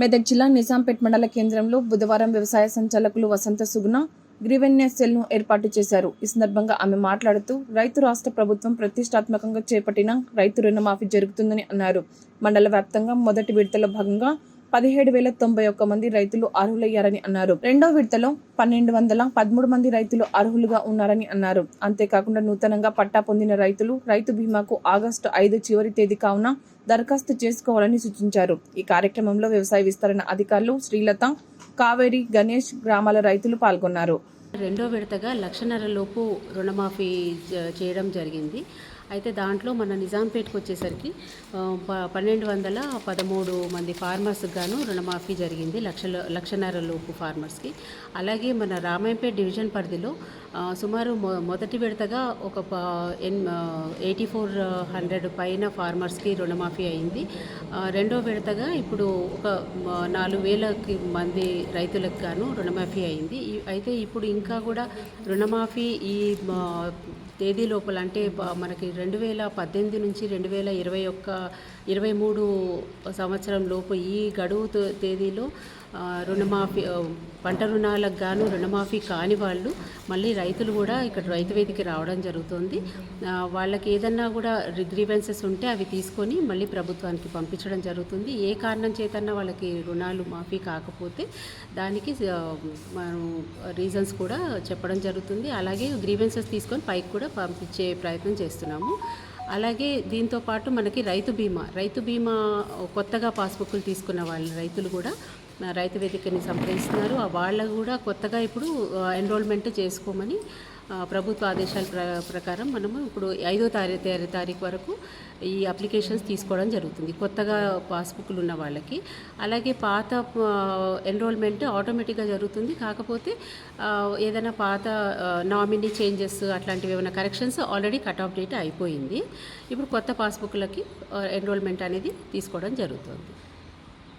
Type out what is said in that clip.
మెదక్ జిల్లా నిజాంపేట్ మండల కేంద్రంలో బుధవారం వ్యవసాయ సంచాలకులు వసంత సుగుణ గ్రీవెన్యా సెల్ను ఏర్పాటు చేశారు. ఈ సందర్భంగా ఆమె మాట్లాడుతూ రైతు రాష్ట్ర ప్రభుత్వం ప్రతిష్టాత్మకంగా చేపట్టిన రైతు రుణమాఫీ జరుగుతుందని అన్నారు. మండల వ్యాప్తంగా మొదటి విడతలో భాగంగా పదిహేడు వేల తొంభై ఒక్క మంది రైతులు అర్హులయ్యారని అన్నారు. రెండో విడతలో పన్నెండు వందల పదమూడు మంది రైతులు అర్హులుగా ఉన్నారని అన్నారు. అంతేకాకుండా నూతనంగా పట్టా పొందిన రైతులు రైతు బీమాకు ఆగస్టు ఐదు చివరి తేదీ కావున దరఖాస్తు చేసుకోవాలని సూచించారు. ఈ కార్యక్రమంలో వ్యవసాయ విస్తరణ అధికారులు శ్రీలత కావేరి గణేష్ గ్రామాల రైతులు పాల్గొన్నారు. రెండో విడతగా లక్షన్నర లోపు రుణమాఫీ చేయడం జరిగింది. అయితే దాంట్లో మన నిజాంపేటకు వచ్చేసరికి ప- పన్నెండు వందల పదమూడు మంది ఫార్మర్స్కి గాను రుణమాఫీ జరిగింది లక్షల లక్షన్నర లోపు ఫార్మర్స్కి అలాగే మన రామాయంపేట డివిజన్ పరిధిలో సుమారు మొ మొదటి విడతగా ఒక ఎన్ ఎయిటీ ఫోర్ హండ్రెడ్ పైన ఫార్మర్స్కి రుణమాఫీ అయింది. రెండో విడతగా ఇప్పుడు ఒక నాలుగు వేలకి మంది రైతులకు గాను రుణమాఫీ అయింది. అయితే ఇప్పుడు ఇంకా కూడా రుణమాఫీ ఈ తేదీ లోపల అంటే మనకి రెండు వేల పద్దెనిమిది నుంచి రెండు వేల ఇరవై ఒక్క ఇరవై మూడు సంవత్సరం లోపు ఈ గడువు తేదీలో రుణమాఫీ పంట రుణాలకు గాను రుణమాఫీ కాని వాళ్ళు మళ్ళీ రైతులు కూడా ఇక్కడ రైతు వేదిక రావడం జరుగుతుంది. వాళ్ళకి ఏదన్నా కూడా గ్రీవెన్సెస్ ఉంటే అవి తీసుకొని మళ్ళీ ప్రభుత్వానికి పంపించడం జరుగుతుంది. ఏ కారణం చేతన్నా వాళ్ళకి రుణాలు మాఫీ కాకపోతే దానికి మనం రీజన్స్ కూడా చెప్పడం జరుగుతుంది. అలాగే గ్రీవెన్సెస్ తీసుకొని పైకి కూడా పంపించే ప్రయత్నం చేస్తున్నాము. అలాగే దీంతో పాటు మనకి రైతు బీమా రైతు బీమా కొత్తగా పాస్బుక్లు తీసుకున్న వాళ్ళ రైతులు కూడా రైతు వేదికని సంప్రదిస్తున్నారు. వాళ్ళ వాళ్ళకు కూడా కొత్తగా ఇప్పుడు ఎన్రోల్మెంట్ చేసుకోమని ప్రభుత్వ ఆదేశాల ప్ర ప్రకారం మనము ఇప్పుడు ఐదో తారీఖు తారీఖు వరకు ఈ అప్లికేషన్స్ తీసుకోవడం జరుగుతుంది. కొత్తగా పాస్బుక్లు ఉన్న వాళ్ళకి. అలాగే పాత ఎన్రోల్మెంట్ ఆటోమేటిక్గా జరుగుతుంది. కాకపోతే ఏదైనా పాత నామినీ చేంజెస్ అట్లాంటివి ఏమైనా corrections already cut off date అయిపోయింది. ఇప్పుడు కొత్త పాస్బుక్లకి ఎన్రోల్మెంట్ అనేది తీసుకోవడం జరుగుతుంది.